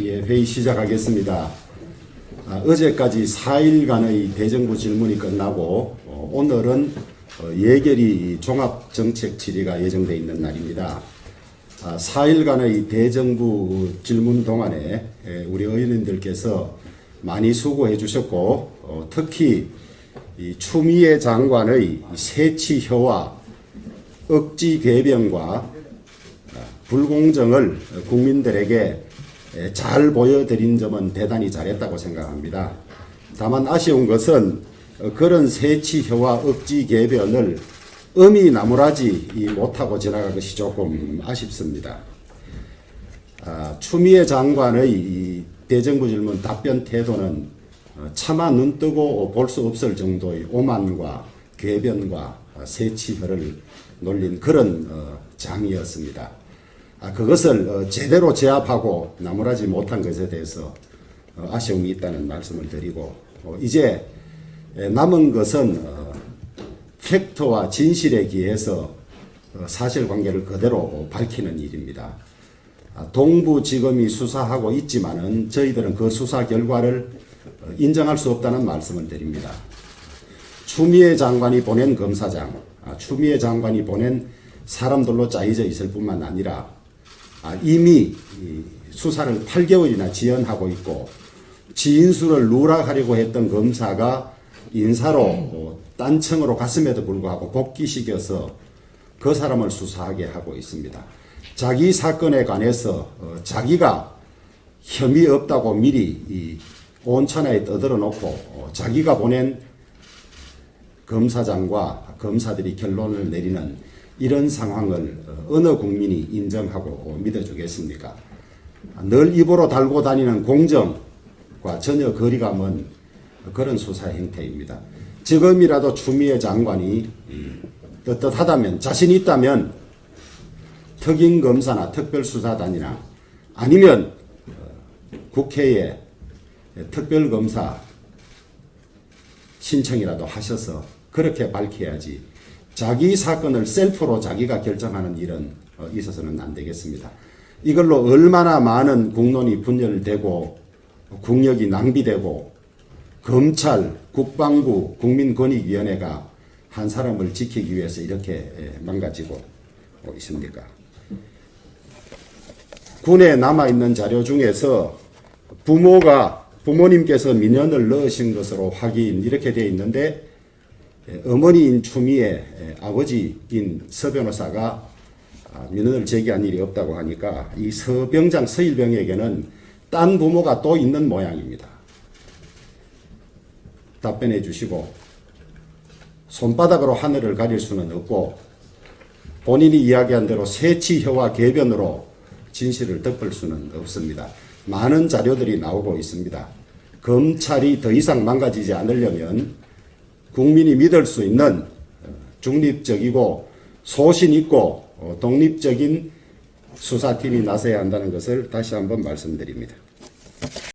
예, 회의 시작하겠습니다. 아, 어제까지 4일간의 대정부 질문이 끝나고 어, 오늘은 어, 예결위 종합정책 질의가 예정되어 있는 날입니다. 아, 4일간의 대정부 질문 동안에 에, 우리 의원님들께서 많이 수고해 주셨고 어, 특히 이 추미애 장관의 세치효와 억지 배변과 불공정을 국민들에게 잘 보여드린 점은 대단히 잘했다고 생각합니다. 다만 아쉬운 것은 그런 세치효와 억지 개변을 음이 나무라지 못하고 지나간 것이 조금 아쉽습니다. 아, 추미애 장관의 이 대정부 질문 답변 태도는 어, 차마 눈 뜨고 볼 수 없을 정도의 오만과 궤변과 세치혈을 놀린 그런 어, 장이었습니다. 아, 그것을 어, 제대로 제압하고 나무라지 못한 것에 대해서 어, 아쉬움이 있다는 말씀을 드리고 어, 이제 에, 남은 것은 어, 팩트와 진실에 기해서 어, 사실관계를 그대로 밝히는 일입니다. 아, 동부지검이 수사하고 있지만은 저희들은 그 수사 결과를 어, 인정할 수 없다는 말씀을 드립니다. 추미애 장관이 보낸 검사장, 아, 추미애 장관이 보낸 사람들로 짜여져 있을 뿐만 아니라 아, 이미 이 수사를 8개월이나 지연하고 있고 지인수를 누락하려고 했던 검사가 인사로 어, 딴청으로 갔음에도 불구하고 복귀시켜서 그 사람을 수사하게 하고 있습니다. 자기 사건에 관해서 어, 자기가 혐의 없다고 미리 이 온천하에 떠들어 놓고 어, 자기가 보낸 검사장과 검사들이 결론을 내리는 이런 상황을 어, 어느 국민이 인정하고 어, 믿어주겠습니까? 늘 입으로 달고 다니는 공정과 전혀 거리가 먼 그런 수사 행태입니다. 지금이라도 추미애 장관이 떳떳하다면 자신 있다면 특임 검사나 특별수사단이나 아니면 어, 국회에 특별검사 신청이라도 하셔서 그렇게 밝혀야지 자기 사건을 셀프로 자기가 결정하는 일은 어, 있어서는 안 되겠습니다. 이걸로 얼마나 많은 국론이 분열되고 국력이 낭비되고 검찰, 국방부, 국민권익위원회가 한 사람을 지키기 위해서 이렇게 에, 망가지고 있습니까? 군에 남아있는 자료 중에서 부모가 부모님께서 민원을 넣으신 것으로 확인 이렇게 되어 있는데 에, 어머니인 추미애 에, 아버지인 서 변호사가 아, 민원을 제기한 일이 없다고 하니까 이 서병장 서일병에게는 딴 부모가 또 있는 모양입니다. 답변해 주시고 손바닥으로 하늘을 가릴 수는 없고 본인이 이야기한 대로 세치 혀와 개변으로 진실을 덮을 수는 없습니다. 많은 자료들이 나오고 있습니다. 검찰이 더 이상 망가지지 않으려면 국민이 믿을 수 있는 중립적이고 소신 있고 어, 독립적인 수사팀이 나서야 한다는 것을 다시 한번 말씀드립니다.